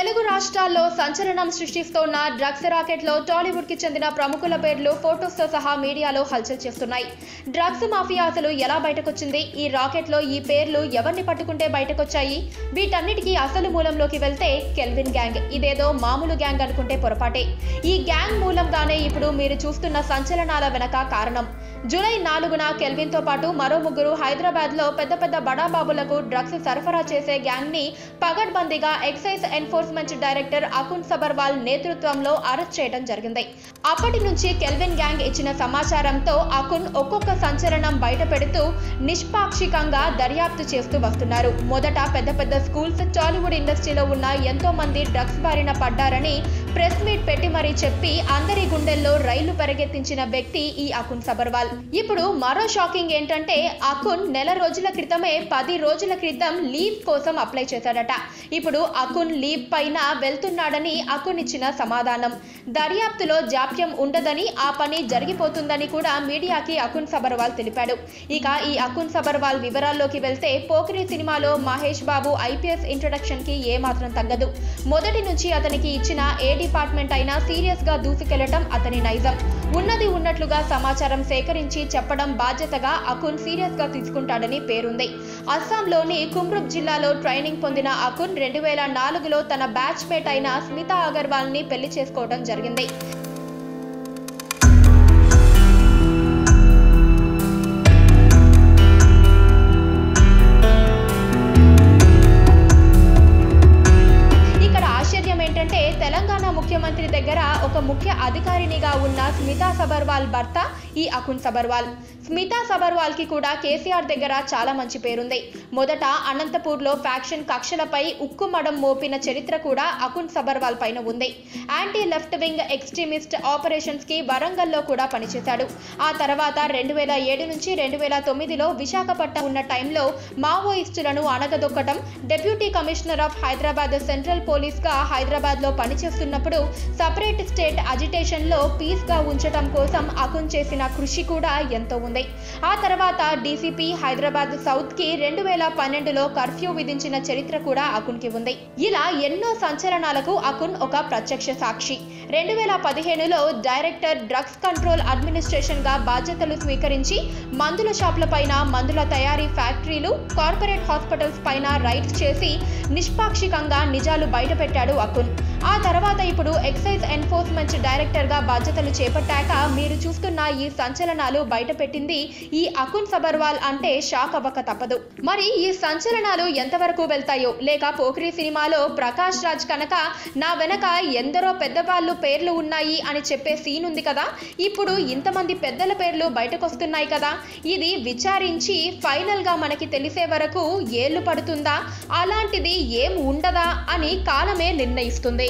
తెలుగు రాష్ట్రాల్లో సంచలనం సృష్టిస్తోన్న డ్రగ్స్ రాకెట్లో టాలీవుడ్కి చెందిన ప్రముఖుల పేర్లు ఫోటోస్తో సహా మీడియాలో హల్చల్ చేస్తున్నాయి. డ్రగ్స్ మాఫియా అసలు ఎలా బయటకొచ్చింది? ఈ రాకెట్లో ఈ పేర్లు ఎవరిని పట్టుకుంటే బయటకొచ్చాయి? వీటన్నిటికీ అసలు మూలంలోకి వెళ్తే కెల్విన్ గ్యాంగ్. ఇదేదో మామూలు గ్యాంగ్ అనుకుంటే పొరపాటే. ఈ గ్యాంగ్ మూలంగానే ఇప్పుడు మీరు చూస్తున్న సంచలనాల వెనక కారణం. జూలై నాలుగున కెల్విన్తో పాటు మరో ముగ్గురు హైదరాబాద్లో పెద్ద పెద్ద బడాబాబులకు డ్రగ్స్ సరఫరా చేసే గ్యాంగ్ని పగడ్బందీగా excise enforcement director Akun Sabharwal నేతృత్వంలో అరెస్ట్ చేయడం జరిగింది. అప్పటి నుంచి కెల్విన్ గ్యాంగ్ ఇచ్చిన సమాచారంతో అకున్ ఒక్కొక్క సంచలనం బయట పెడుతూ నిష్పాక్షికంగా దర్యాప్తు చేస్తూ వస్తున్నారు. మొదట పెద్ద పెద్ద స్కూల్స్ టాలీవుడ్ ఇండస్ట్రీలో ఉన్న ఎంతో మంది డ్రగ్స్ బారిన పడ్డారని ప్రెస్ మీట్ పెట్టి మరీ చెప్పి అందరి గుండెల్లో రైలు పరిగెత్తించిన వ్యక్తి ఈ అకున్ సబర్వాల్. ఇప్పుడు మరో షాకింగ్ ఏంటంటే అకున్ నెల రోజుల క్రితమే పది రోజుల క్రితం లీవ్ కోసం అప్లై చేశాడట. ఇప్పుడు అకున్ లీవ్ పైన వెళ్తున్నాడని అకున్ ఇచ్చిన సమాధానం. దర్యాప్తులో జాప్యం ఉండదని ఆ పని జరిగిపోతుందని కూడా మీడియాకి అకున్ సబర్వాల్ తెలిపాడు. ఇక ఈ అకున్ సబర్వాల్ వివరాల్లోకి వెళ్తే పోకిరి సినిమాలో మహేష్ బాబు ఐపీఎస్ ఇంట్రడక్షన్కి ఏమాత్రం తగ్గదు. మొదటి నుంచి అతనికి ఇచ్చిన ఏ డిపార్ట్మెంట్ అయినా సీరియస్గా దూసుకెళ్ళటం అతని నైజం. ఉన్నది ఉన్నట్లుగా సమాచారం సేకరించి చెప్పడం బాధ్యతగా అకున్ సీరియస్గా తీసుకుంటాడని పేరుంది. అస్సాంలోని కుమ్రుప్ జిల్లాలో ట్రైనింగ్ పొందిన అకున్ రెండు వేల నాలుగులో తన బ్యాచ్ మేట్ అయిన స్మితా అగర్వాల్ని పెళ్ళి చేసుకోవడం జరిగింది. ముఖ్యమంత్రి దగ్గర ఒక ముఖ్య అధికారినిగా ఉన్న స్మితా సబర్వాల్ భర్త ఈ అకున్ సబర్వాల్. స్మితా సబర్వాల్కి కూడా కేసీఆర్ దగ్గర చాలా మంచి పేరుంది. మొదట అనంతపూర్లో ఫ్యాక్షన్ కక్షలపై ఉక్కు మడం మోపిన చరిత్ర కూడా అకున్ సబర్వాల్ పైన ఉంది. యాంటీ లెఫ్ట్ వింగ్ ఎక్స్ట్రీమిస్ట్ ఆపరేషన్స్కి వరంగల్లో కూడా పనిచేశాడు. ఆ తర్వాత రెండు వేల ఏడు నుంచి రెండు వేల తొమ్మిదిలో విశాఖపట్నం ఉన్న టైంలో మావోయిస్టులను అణగదొక్కటం deputy commissioner of Hyderabad central police హైదరాబాద్లో పనిచేస్తున్న లో సపరేట్ స్టేట్ అజిటేషన్లో పీస్గా ఉంచటం కోసం అకున్ చేసిన కృషి కూడా ఎంతో ఉంది. ఆ తర్వాత డీసీపీ హైదరాబాద్ సౌత్కి రెండు వేల పన్నెండులో కర్ఫ్యూ విధించిన చరిత్ర కూడా అకున్కి ఉంది. ఇలా ఎన్నో సంచలనాలకు అకున్ ఒక ప్రత్యక్ష సాక్షి. రెండు వేల పదిహేనులో డైరెక్టర్ డ్రగ్స్ కంట్రోల్ అడ్మినిస్ట్రేషన్గా బాధ్యతలు స్వీకరించి మందుల షాపుల పైన మందుల తయారీ ఫ్యాక్టరీలు కార్పొరేట్ హాస్పిటల్స్ పైన రైడ్స్ చేసి నిష్పాక్షికంగా నిజాలు బయటపెట్టాడు అకున్. ఆ తర్వాత ఇప్పుడు ఎక్సైజ్ ఎన్ఫోర్స్మెంట్ డైరెక్టర్గా బాధ్యతలు చేపట్టాక మీరు చూస్తున్న ఈ సంచలనాలు బయటపెట్టింది ఈ అకున్ సబర్వాల్ అంటే షాక్ అవ్వక తప్పదు. మరి ఈ సంచలనాలు ఎంతవరకు వెళ్తాయో? లేక పోఖ్రీ సినిమాలో ప్రకాష్ రాజ్ కనుక నా వెనక ఎందరో పెద్దవాళ్ళు పేర్లు ఉన్నాయి అని చెప్పే సీన్ ఉంది కదా? ఇప్పుడు ఇంతమంది పెద్దల పేర్లు బయటకొస్తున్నాయి కదా? ఇది విచారించి ఫైనల్గా మనకి తెలిసే వరకు ఏళ్ళు పడుతుందా? అలాంటిది ఏం ఉండదా అని కాలమే నిర్ణయిస్తుంది.